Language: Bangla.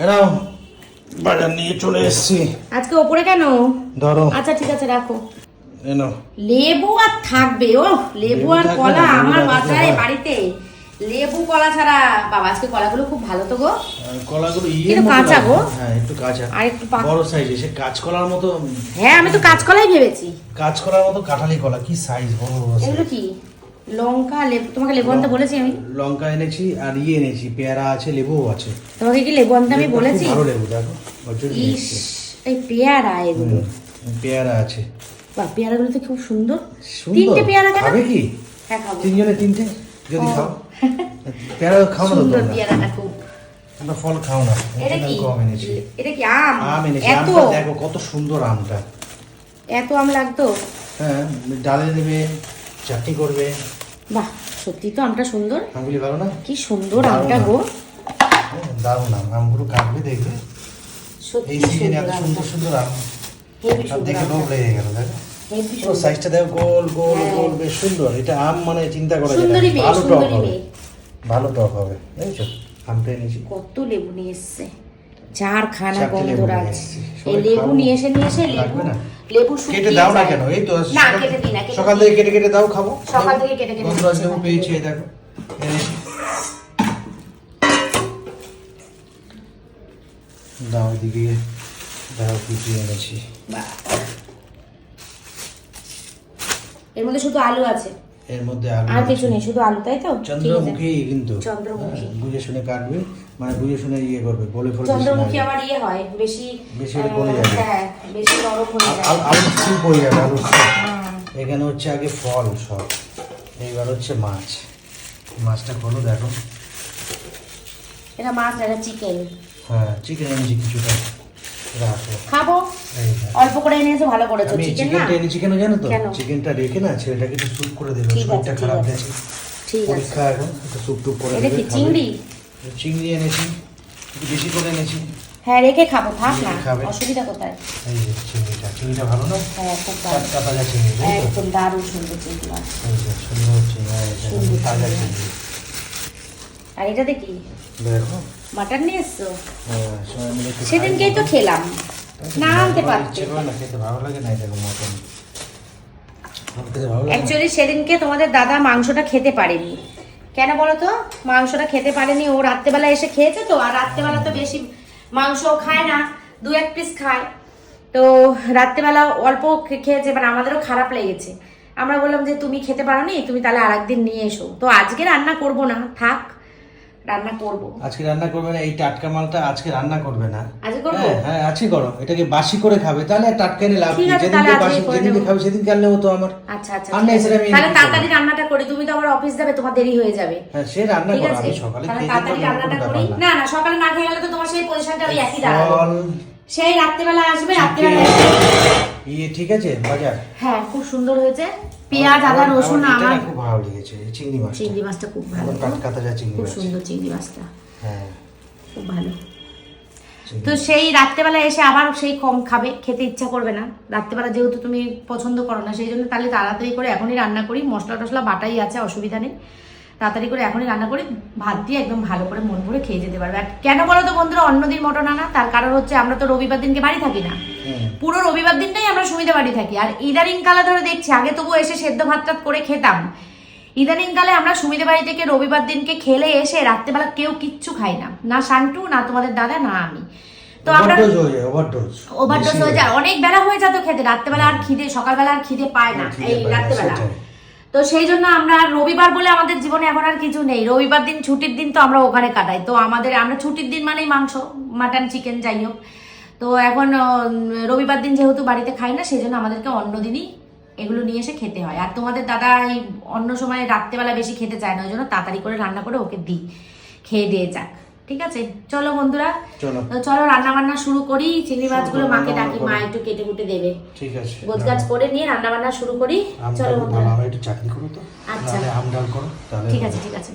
এরাও বাজার নিয়ে চলে এসেছি। আজকে ওপরে কেন? ধরো। আচ্ছা ঠিক আছে রাখো। এনো লেবু আর থাকবে ও লেবু আর কলা আমার বাড়িতে। লেবু কলা ছাড়া বাবা আজকে কলাগুলো খুব ভালো তো গো। কলাগুলো ইয়ে একটু কাঁচা গো। হ্যাঁ একটু কাঁচা। আর একটু পাক- বড় সাইজে সে কাঁচকলার মতো হ্যাঁ আমি তো কাঁচকলাই ভেবেছি। কাঁচকলার মতো কাঁঠালি কলা কি সাইজ বড় বড় এগুলো কি? লঙ্কা লেবু তোমাকে লেবু আনতে বলেছি আমি। লঙ্কা এনেছি আর ইয়ে এনেছি পেয়ারা আছে লেবুও আছে। তোমাকে কি লেবু আনতে আমি বলেছি? ভালো লেবু দেখো ইস এই পেয়ারা এগুলো। পেয়ারা আছে। বা পেয়ারাগুলো তো খুব সুন্দর। তিনটে পেয়ারা কেন? খাবে কি? হ্যাঁ খাব। তিনজনে তিনটে? যদি। খাও। পেয়ারা খাও না সুন্দর পেয়ারাটা খুব। তোমরা ফল খাও না। এটা কি? কম এনেছি। এটা কি আম? আম এনেছি। আমটা দেখো কত সুন্দর আমটা। এত আম লাগতো? হ্যাঁ ডালে দেবে চাটনি করবে। বাহ সত্যি তো আমটা সুন্দর। আমগুলি ভালো না? কি সুন্দর আমটা গো। দারুণ আম। আমগুলো কাটবে দেখবে সত্যি সুন্দর সুন্দর আম। দেখে। লোভ লেগে গেল দেখো পুরো সাইজটা দেখো গোল গোল হ্যাঁ। গোল বেশ সুন্দর। এটা আম মানে চিন্তা করা যায় ভালো টক হবে। ভালো টক হবে। দেখছ? আমটা এনেছি। কত লেবু নিয়ে এসছে। চার খানা গন্ধ রাজ এই লেবু নিয়ে এসে নিয়ে এসে লেবু লেবু কেটে দাও না কেন? এই তো না কেটে দিই না সকাল থেকে কেটে কেটে দাও খাব। সকাল থেকে কেটে কেটে গন্ধরাজ। লেবু পেয়েছি এই দেখো। দাও এদিকে দাও এনেছি। এর মধ্যে শুধু আলু আছে? এর মধ্যে আলু আর কিছু নেই শুধু আলু তাই তো। চন্দ্রমুখী কিন্তু। চন্দ্রমুখী। হ্যাঁ, বুঝে শুনে কাটবে। মানে বুঝে শুনে ইয়ে করবে বলে ফলে চন্দ্রমুখী আবার ইয়ে হয় বেশি বেশি গলে যাবে। হ্যাঁ বেশি নরম হয়ে যায়। আল- আলুর হয়ে যাবে স্যুপ হ্যাঁ। এখানে হচ্ছে আগে ফল সব। এইবার হচ্ছে মাছ। মাছটা খোলো দেখো। এটা মাছ এটা চিকেন। হ্যাঁ চিকেন এনেছি কিছুটা। রাখো। খাব? অল্প করে এনেছো ভালো করেছ। চিকেন না? চিকেনটা এনেছি কেন জানো তো? চিকেনটা রেখে না ছেলেটাকে একটু স্যুপ করে দেবে শরীরটা খারাপ। গেছে ঠিক আছে। পরীক্ষা এখন একটু স্যুপ টুপ করে এটা দেবে কি চিংড়ি? চিংড়ি এনেছি বেশি করে এনেছি। হ্যাঁ রেখে খাব থাক না। অসুবিধা কোথায়? এই যে চিংড়িটা চিংড়িটা ভালো না? হ্যাঁ খুব দারুণ। টাটকা তাজা চিংড়ি একদম দারুণ সুন্দর চিংড়ি মাছ। এই যে সুন্দর চিংড়ি তাজা চিংড়ি। আর এটা দেখি? দেখো। মাটন নিয়ে এসছো? হ্যাঁ, সেদিনকেই তো খেলাম। না আনতে পারতে না খেতে ভালো লাগে না এরকম মটন। অ্যাকচুয়ালি সেদিনকে তোমাদের দাদা মাংসটা খেতে পারেনি। কেন বলো তো মাংসটা খেতে পারেনি, ও রাত্রেবেলা এসে খেয়েছে তো, আর রাত্রেবেলা তো বেশি মাংস খায় না, দু এক পিস খায়। তো রাত্রেবেলা অল্প খেয়েছে মানে আমাদেরও খারাপ লেগেছে। আমরা বললাম যে, তুমি খেতে পারো নি তুমি তাহলে আর একদিন নিয়ে এসো। তো আজকে রান্না করব না, থাক। রান্না করব। আজকে রান্না করবে না এই টাটকা মালটা আজকে রান্না করবে না। আজকে করব? হ্যাঁ হ্যাঁ আজকে করো। এটাকে বাসি করে খাবে তাহলে টাটকা এনে লাভ নেই। আছে, বাসি দেবো। খাবে সেদিন তো আমার। আচ্ছা আচ্ছা আমি তাহলে তাড়াতাড়ি রান্নাটা করি তুমি তো আবার অফিস যাবে তোমার দেরি হয়ে যাবে। হ্যাঁ সে রান্না করো আমি সকালে খেয়ে তাড়াতাড়ি রান্নাটা করি। না। না সকালে না খেয়ে গেলে তো তোমার সেই পজিশনটা ওই একই দাঁড়াবে। সেই রাত্রেবেলা আসবে রাত্রেবেলা ইয়ে ঠিক আছে বাজার। হ্যাঁ খুব সুন্দর হয়েছে। পেঁয়াজ আদা রসুন আমার খুব ভালো লেগেছে চিংড়ি মাছটা। চিংড়ি মাছটা খুব ভালো। টাটকা তাজা চিংড়ি খুব সুন্দর চিংড়ি মাছটা। হ্যাঁ। খুব ভালো। তো সেই রাত্রেবেলা এসে আবার সেই কম খাবে খেতে ইচ্ছা করবে না। রাত্রেবেলা যেহেতু তুমি পছন্দ করো না সেই জন্য তাহলে তাড়াতাড়ি করে এখনই রান্না করি। মশলা টশলা বাটাই আছে অসুবিধা নেই। তাড়াতাড়ি করে এখনই রান্না করি। ভাত দিয়ে একদম ভালো করে মন ভরে খেয়ে যেতে পারবে। আর কেন বলো তো বন্ধুরা অন্যদিন মটন আনা তার কারণ হচ্ছে আমরা তো রবিবার দিনকে বাড়ি থাকি না। পুরো রবিবার দিনটাই আমরা সুবিধা বাড়ি থাকি। আর ইদানিং কালে ধরে দেখছি আগে তবু এসে সেদ্ধ ভাত করে খেতাম। ইদানিং কালে আমরা সুবিধা বাড়ি থেকে রবিবার দিনকে খেলে এসে রাত্রেবেলা কেউ কিচ্ছু খাই না। না শান্টু না তোমাদের দাদা না আমি। তো আমরা ওভারডোজ হয়ে যায় অনেক বেলা হয়ে যেত খেতে। রাত্রেবেলা আর খিদে সকালবেলা আর খিদে পায় না। এই রাত্রেবেলা। তো সেই জন্য আমরা রবিবার বলে আমাদের জীবনে এখন আর কিছু নেই। রবিবার দিন ছুটির দিন তো আমরা ওখানে কাটাই। তো আমাদের আমরা ছুটির দিন মানেই মাংস মাটন চিকেন যাই হোক। তো এখন রবিবার দিন যেহেতু বাড়িতে খাই না সেই জন্য আমাদেরকে অন্য দিনই এগুলো নিয়ে এসে খেতে হয়। আর তোমাদের দাদা এই অন্য সময় রাত্রেবেলা বেশি খেতে চায় না ওই জন্য তাড়াতাড়ি করে রান্না করে ওকে দিই। খেয়ে দিয়ে যাক ঠিক আছে? চলো বন্ধুরা চলো। তো চলো রান্না বান্না শুরু করি। চিংড়ি মাছগুলো মাকে ডাকি মা একটু কেটে কুটে দেবে। ঠিক আছে গোছ গাছ করে নিয়ে রান্না বান্না শুরু করি। চলো বন্ধুরা। একটু চাটনি করো তো। আচ্ছা। আম ডাল করো তাহলে ঠিক আছে ঠিক আছে।